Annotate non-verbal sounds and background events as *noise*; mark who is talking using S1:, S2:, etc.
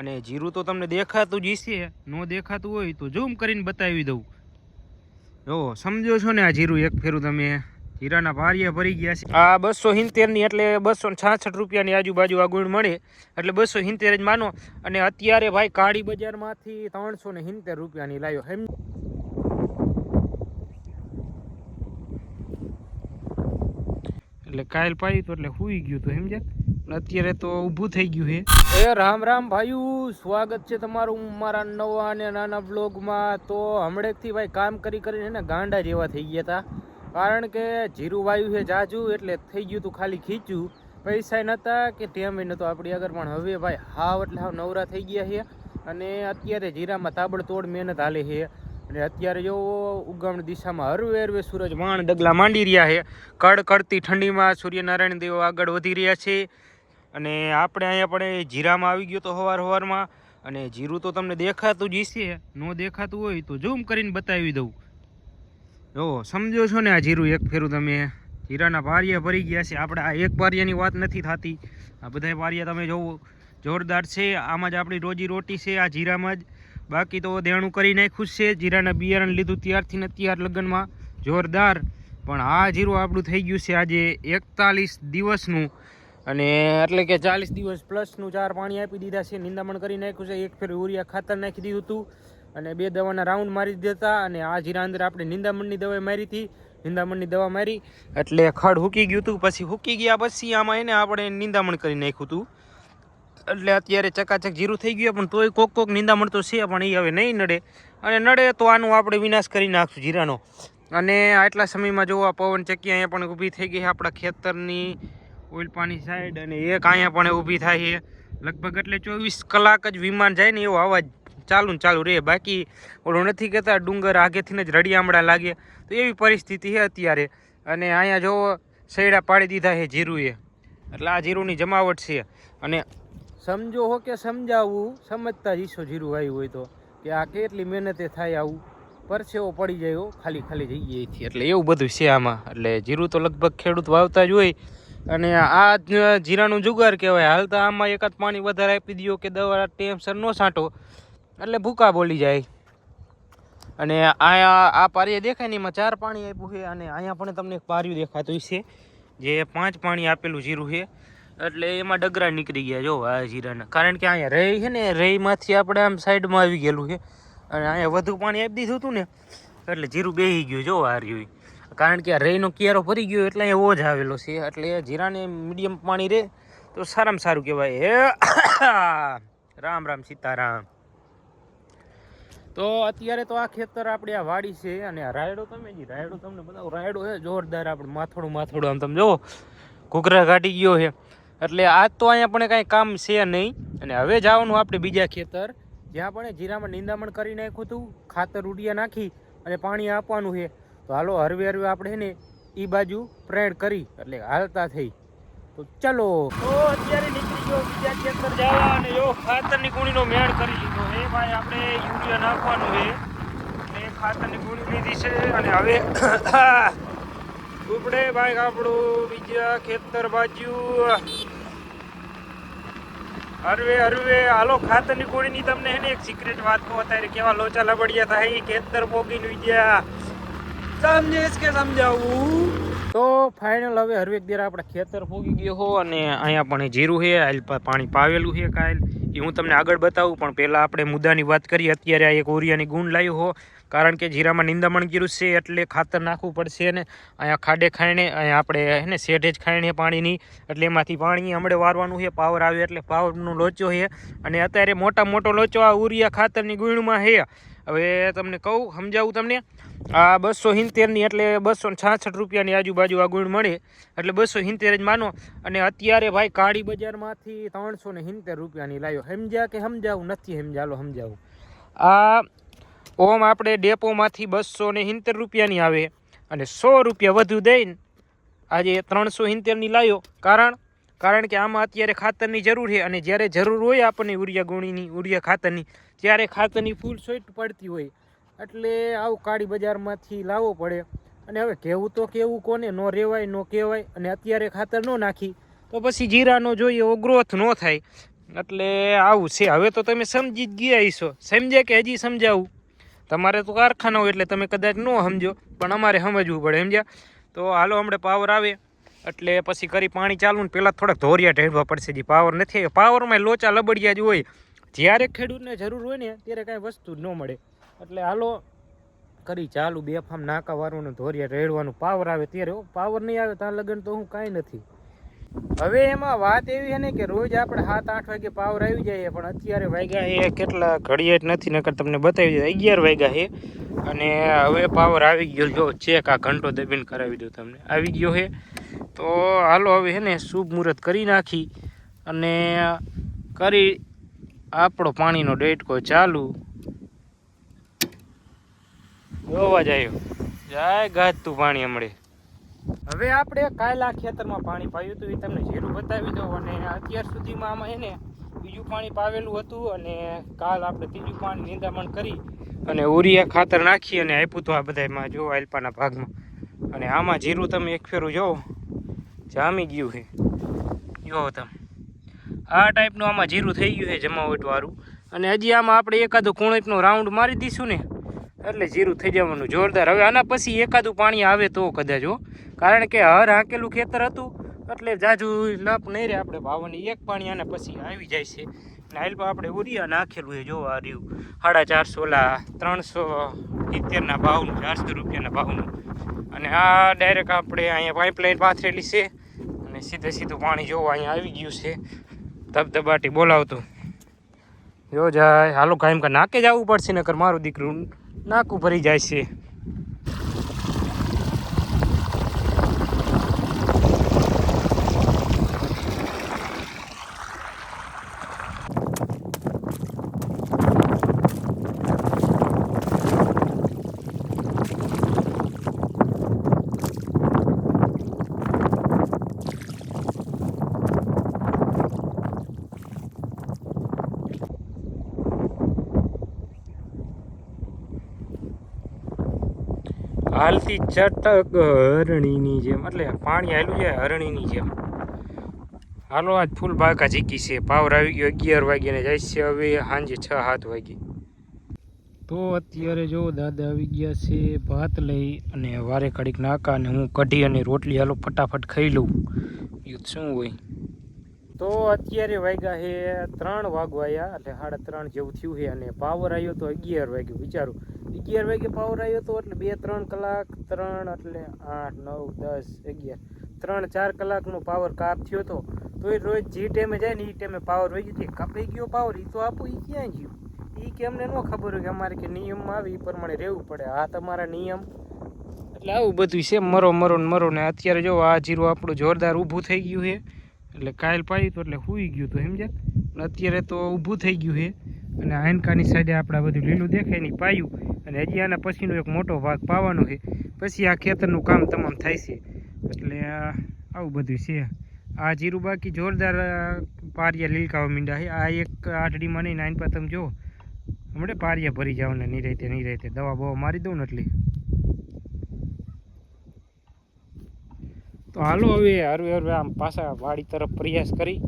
S1: અને જીરું તો તમને દેખાતું જ છે ન દેખાતું હોય તો ઝૂમ કરીને બતાવી દઉં. જો, સમજો છો ને આ જીરું એક ફેરું તમે જીરાના ભારિયા ભરી ગયા છે. આ બસો ની એટલે બસો છાસઠ રૂપિયાની આજુબાજુ આ ગુણ મળે. એટલે બસો સિત્તેર જ માનો. અને અત્યારે ભાઈ કાળી બજારમાંથી ત્રણસો ને સિત્તેર રૂપિયાની લાવ્યો એમ એટલે કાલ પાયું તો એટલે હુઈ ગયું તો સમજ્યા અત્યારે તો ઊભું થઈ ગયું છે. એ રામ રામ ભાઈઓ, સ્વાગત છે તમારું મારા નવા અને નાના બ્લોગમાં તો હમણાંથી ભાઈ કામ કરી કરીને ને ગાંડા જેવા થઈ ગયા હતા કારણ કે જીરું વાયુ છે જાજુ, એટલે થઈ ગયું તું ખાલી ખીચ્યું પૈસા નહોતા કે ટેમ નહોતો આપણી આગળ, પણ હવે ભાઈ હાવ એટલે હાવ નવરા થઈ ગયા છે. અને અત્યારે જીરામાં તાબડતોડ મહેનત હાલે છે. અને અત્યારે જો ઉગમણ દિશામાં હરવે હરવે સૂરજ વાણ ડગલા માંડી રહ્યા છે. કડકડતી ઠંડીમાં સૂર્યનારાયણ દેવ આગળ વધી રહ્યા છે. અને આપણે અહીંયા પણ જીરામાં આવી ગયો તો સવાર સવારમાં અને જીરું તો તમને દેખાતું જ હશે. ન દેખાતું હોય તો ઝૂમ કરીને બતાવી દઉં. જો, સમજો છો ને આ જીરું એક ફેરું તમે. જીરાના પારિયા ભરી ગયા છે. આપણે આ એક પારિયાની વાત નથી થતી. આ બધા પારિયા તમે જોવો. જોરદાર છે. આમાં જ આપણી રોજી રોટી છે આ જીરામાં જ. બાકી તો દેણું કરી નાખ્યું છે. જીરાના બિયારણ લીધું ત્યારથી ને ત્યાર લગ્નમાં. જોરદાર. પણ આ જીરું આપણું થઈ ગયું છે આજે એકતાલીસ દિવસનું. અને એટલે કે ચાલીસ દિવસ પ્લસનું ચાર પાણી આપી દીધા છે, નિંદામણ કરી નાખ્યું છે. એક ફેર યુરિયા ખાતર નાખી દીધું હતું અને બે દવાના રાઉન્ડ મારી દેતા અને આ જીરા અંદર આપણે નિંદામણની દવા મારી હતી. નિંદામણની દવા મારી એટલે ખડ હૂકી ગયું હતું, પછી હૂકી ગયા પછી આમાં એને આપણે નિંદામણ કરી નાખ્યું હતું. એટલે અત્યારે ચકાચક જીરું થઈ ગયું પણ તોય કોક કોક નિંદામણ તો છે, પણ એ હવે નહીં નડે. અને નડે તો આનું આપણે વિનાશ કરી નાખશું જીરાનો. અને આટલા સમયમાં જોવા પવન ચક્કી અહીંયા પણ ઊભી થઈ ગઈ આપણા ખેતરની. ઓઇલ પાણી સાઈડ અને એક અહીંયા પણ ઊભી થાય છે. લગભગ એટલે ચોવીસ કલાક જ વિમાન જાય ને એવો અવાજ ચાલુ ને ચાલુ રહે. બાકી ઓલું નથી કહેતા, ડુંગર આગેથી જ રડિયામડા લાગે. તો એવી પરિસ્થિતિ છે અત્યારે. અને અહીંયા જો સૈડા પાડી દીધા છે જીરુએ. એટલે આ જીરુની જમાવટ છે. અને સમજો હો કે સમજાવવું, સમજતા જ ઈસો જીરું આવ્યું હોય તો, કે આ કેટલી મહેનતે થાય આવું. પરસેવો પડી જાય ખાલી ખાલી જઈએ એટલે એવું બધું છે આમાં. એટલે જીરું તો લગભગ ખેડૂત વાવતા જ હોય. અને આ જીરાનું જુગાર કહેવાય. હાલ તો આમાં એકાદ પાણી વધારે આપી દો કે દવા ટેમસર ન છાંટો. એટલે ભૂકા બોલી જાય. અને અહીંયા આ પારીએ દેખાય ને એમાં ચાર પાણી આપ્યું છે અને અહીંયા પણ તમને એક પાર્યું દેખાતું છે જે પાંચ પાણી આપેલું જીરું છે. એટલે એમાં ડગરા નીકળી ગયા જો આ જીરાના. કારણ કે અહીંયા રહી છે ને, રહીમાંથી આપણે આમ સાઈડમાં આવી ગયેલું છે. અને અહીંયા વધુ પાણી આપી દીધું હતું ને, એટલે જીરું બેહી ગયું જો આ રહ્યું. કારણ કે આ રહીનો કિયારો ભરી ગયો એટલે એવો ઓજ આવેલો છે. એટલે જીરાને મીડિયમ પાણી રહે તો સારામાં સારું કહેવાય. હે, *coughs* રામ રામ સીતારામ. તો અત્યારે તો આ ખેતર આપણે આ વાડી છે અને આ રાયડો તમે જી, રાયડો તમને બતાવો. રાયડો છે જોરદાર આપણે માથોડું માથોડું આમ તમે જો ઘૂઘરા કાઢી ગયો છે. એટલે આજ તો અહીંયા પણ કાંઈ કામ છે નહીં. અને હવે જવાનું આપણે બીજા ખેતર, જ્યાં પણ જીરામાં નિંદામણ કરી નાખ્યું હતું, ખાતર ઉડિયા નાખી અને પાણી આપવાનું છે. તો હાલો હરવે હરવે આપણે ને એ બાજુ પ્રેડ કરી, એટલે હાલતા થઈ. તો ચલો. તો અત્યારે નીકળી ગયો બીજા ખેતર જવા અને જો ખાતરની ગુણીનો મેળ કરી લીધો. એ ભાઈ, આપણે યુરિયા નાખવાનું છે. એટલે ખાતરની ગુણી લીધી છે અને હવે *coughs* ઉપડે ભાઈ આપણું બીજા ખેતર બાજુ. હરવે હરવે. હાલો, ખાતરની ગોળીની તમને હે ને એક સિક્રેટ વાત કહું અત્યારે કેવા લોચા લબડિયા થાય. ખેતર પોગી વિદ્યા સમજાવું? તો ફાઇનલ હવે હરવેક દેર આપણે ખેતર પોગી ગયો હો અને અહીંયા પણ જીરું છે આલ પાણી પાવેલું છે કાયલ. એ હું તમને આગળ બતાવું, પણ પહેલાં આપણે મુદ્દાની વાત કરીએ. અત્યારે આ એક ઓરિયાની ગુણ લાવ્યો હો, કારણ કે જીરામાં નિંદામણ કર્યું છે એટલે ખાતર નાખવું પડશે ને. અહીંયા ખાડે ખાઈને અહીંયા આપણે એને શેઢે જ ખાઈને પાણીની, એટલે એમાંથી પાણી હમણાં વારવાનું છે, પાવર આવે એટલે પાવરનો લોચો છે. અને અત્યારે મોટા મોટો લોચો આ ઉરિયા ખાતરની ગુણમાં છે. હવે તમને કહું, સમજાવું તમને, આ બસો સિત્તેરની એટલે બસો છાસઠ રૂપિયાની આજુબાજુ આ ગુણ મળે. એટલે બસો સિત્તેર જ માનો. અને અત્યારે ભાઈ કાળી બજારમાંથી ત્રણસો ને સિત્તેર રૂપિયાની લાવ્યો સમજ્યા કે સમજાવું? નથી સમજાલો સમજાવું. આ ઓમ આપણે ડેપોમાંથી બસો ને સિત્તેર રૂપિયાની આવે. અને સો રૂપિયા વધુ દઈને આજે ત્રણસો સિત્તેરની લાવ્યો કારણ કારણ કે આમાં અત્યારે ખાતરની જરૂર છે અને જ્યારે જરૂર હોય આપણને ઉરિયા ગુણીની ઉરિયા ખાતરની, ત્યારે ખાતરની ફૂલ સોઈટ પડતી હોય. એટલે આવું કાળી બજારમાંથી લાવવો પડે. અને હવે કહેવું તો કેવું કોને, ન રહેવાય ન કહેવાય અને અત્યારે ખાતર ન નાખી, તો પછી જીરાનો જોઈએ, એવો ગ્રોથ ન થાય. એટલે આવું છે. હવે તો તમે સમજી જ ગયા છો સમજ્યા કે હજી સમજાવું? તમારે તો કારખાના હોય એટલે તમે કદાચ ન સમજો, પણ અમારે સમજવું પડે, સમજ્યા? તો હાલો, હમણાં પાવર આવે. એટલે પછી કરી પાણી ચાલુ ને પહેલાં થોડાક ધોરિયા ઢેળવા પડશે જે. પાવર નથી પાવરમાં લોચા લબડિયા જ હોય. જ્યારે ખેડૂતને જરૂર હોય ને ત્યારે કાંઈ વસ્તુ ન મળે. એટલે હાલો, કરી ચાલુ બે ફામ નાકા વારવાનું ધોરિયા રેડવાનું. પાવર આવે ત્યારે પાવર નહીં આવે ત્યાં લગન તો હું કાંઈ નથી. હવે એમાં વાત એવી છે ને કે રોજ આપણે સાત, આઠ વાગે પાવર આવી જાય પણ અત્યારે વાગ્યા એ કેટલા? ઘડિયાળ નથી, નકર તમને બતાવી દીધા અગિયાર વાગ્યા છે અને હવે પાવર આવી ગયો જો, ચેક આ ઘંટો દબીને કરાવી દઉં તમને. આવી ગયો છે. તો હાલો હવે ને શુભ મુહૂર્ત કરી નાખી અને કરી આપણો પાણીનો ડેટકો ચાલુ. જોવા જાય જાય ગાજતું પાણી હમણે. હવે આપણે કાયલા ખેતરમાં પાણી પાયું હતું એ તમને જીરું બતાવી દઉં અને અત્યાર સુધીમાં આમાં એને બીજું પાણી પાવેલું હતું અને કાલ આપણે ત્રીજું પાણી નિંદામણ કરી અને ઉરિયા ખાતર નાખી અને આપ્યું હતું આ બધામાં જો આલ્પાના ભાગમાં. અને આમાં જીરું તમે એક ફેરું જોવો જામી ગયું છે જોવો તમે. આ ટાઈપનું આમાં જીરું થઈ ગયું છે જમાવટવાળું અને હજી આમાં આપણે એકાદું કુણપનો રાઉન્ડ મારી દઈશું ને, એટલે જીરું થઈ જવાનું જોરદાર. હવે આના પછી એકાદું પાણી આવે તો કદાચ હો. કારણ કે હર હાંકેલું ખેતર હતું, એટલે જાજુ લપ નહીં રહે આપણે ભાવને. એક પાણી આના પછી આવી જાય છે. ને હાલ આપણે ઉરિયા નાખેલું એ જોવા રહ્યું. સાડા ચારસો લા ત્રણસો સિત્તેરના ભાવનું, ચારસો રૂપિયાના ભાવનું. અને આ ડાયરેક્ટ આપણે અહીંયા પાઇપલાઇન પાથરેલી છે. અને સીધે સીધું પાણી જોવા અહીંયા આવી ગયું છે. ધબધબાટી બોલાવતું. જો જાય. હાલો કાયમ કા નાકે જવું પડશે નકર મારું દીકરું નાકું ભરી જાય છે. હાલતી ચટક હરણીની જેમ એટલે પાણી હાલ્યું છે હરણીની જેમ. હાલો આજ ફૂલ બાકા જીકી છે. પાવર આવી ગયો અગિયાર વાગ્યા ને જાય છે હવે સાંજે છ સાત વાગે. તો અત્યારે જો દાદા આવી ગયા છે ભાત લઈ અને વારે કડીક નાકા અને હું કઢી અને રોટલી હાલો ફટાફટ ખાઈ લઉં. યુદ્ધ શું હોય? તો અત્યારે વાગ્યા છે ત્રણ વાગવાયા એટલે સાડા ત્રણ જેવું થયું છે અને પાવર આવ્યો તો અગિયાર વાગ્યું વિચારું. અગિયાર વાગે પાવર આવ્યો હતો એટલે બે, ત્રણ કલાક, ત્રણ એટલે આઠ, નવ, દસ, અગિયાર, ત્રણ, ચાર કલાકનો પાવર કાપ થયો હતો તો એ રોજ જે ટાઈમે જાય ને એ ટાઈમે પાવર વહી ગયો. કપાઈ ગયો પાવર એ તો આપું એ ક્યાં ગયું? એ કે અમને ન ખબર હોય કે અમારે કે નિયમમાં આવે એ પ્રમાણે રહેવું પડે. આ તમારા નિયમ. એટલે આવું બધું છે. મરો મરો ને મરો ને અત્યારે જો આ જીરું આપણું જોરદાર ઊભું થઈ ગયું છે. એટલે કાયલ પાયું તો એટલે સૂઈ ગયું તો, સમજ્યા? અત્યારે તો ઊભું થઈ ગયું છે. અને આનકાની સાઈડે આપણે બધું લીલું દેખાય નહીં પાયું. અને હજી આના પછીનો એક મોટો ભાગ પાવાનો છે. પછી આ ખેતરનું કામ તમામ થાય છે. એટલે આવું બધું છે. આ જીરું બાકી જોરદાર પારિયા લીલકાવા મીંડા છે. આ એક આઠડીમાં નહીં નાઇન પર તમે જુઓ હમણાં પારિયા ભરી જાવ ને નહીં રહેતે દવા બવા મારી દઉં ને એટલે. તો હાલો હવે, હરવે હરવે આમ પાછા વાડી તરફ પ્રયાસ કરી.